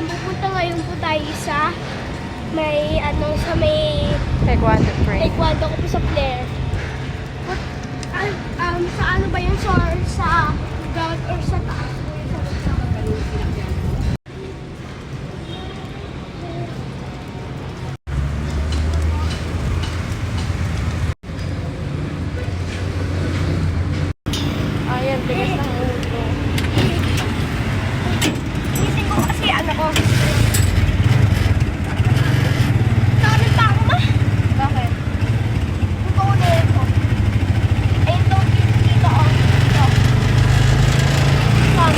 Ano At pupunta ngayon po tayo sa may ano sa may Taekwondo Prey. Taekwondo ko po sa Blair. But, um, sa ano ba yun? Sa, sa gout or sa taas? Kasi ano ko. Nakakit pa ako ma? Bakit? Yung paunin ko. Ayun daw dito dito oh. Dito. Saan?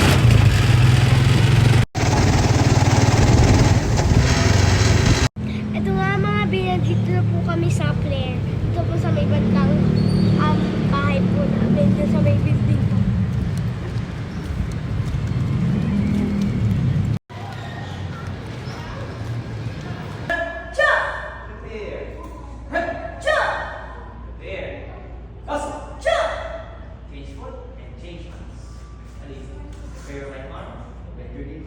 Ito nga mga binandito na po kami sa Flair. Rahman, Benjudy,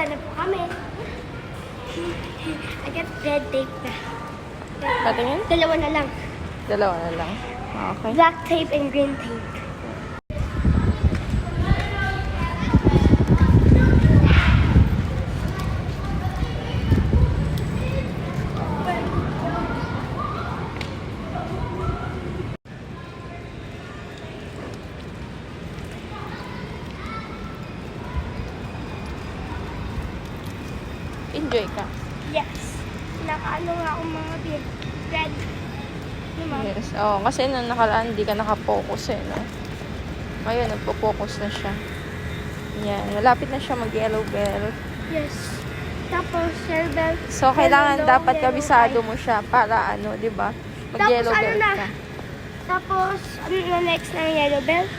dala po kami. I got red tape na. Patingin? Dalawa na lang. Dalawa na lang. Okay. Black tape and green tape. Enjoy ka. Yes. Nakaano nga ako mga pi. Diba? Yes. Oo, kasi nung nakaraan, hindi ka nakapokus eh, no? Ngayon, nagpo-focus na siya. Yan. Malapit na siya mag-yellow belt. Yes. Tapos, sir belt. So, kailangan yellow, dapat yellow kabisado mo siya para ano, di ba? Mag-yellow Tapos, ano na? ka. Tapos, ano na next na yellow belt?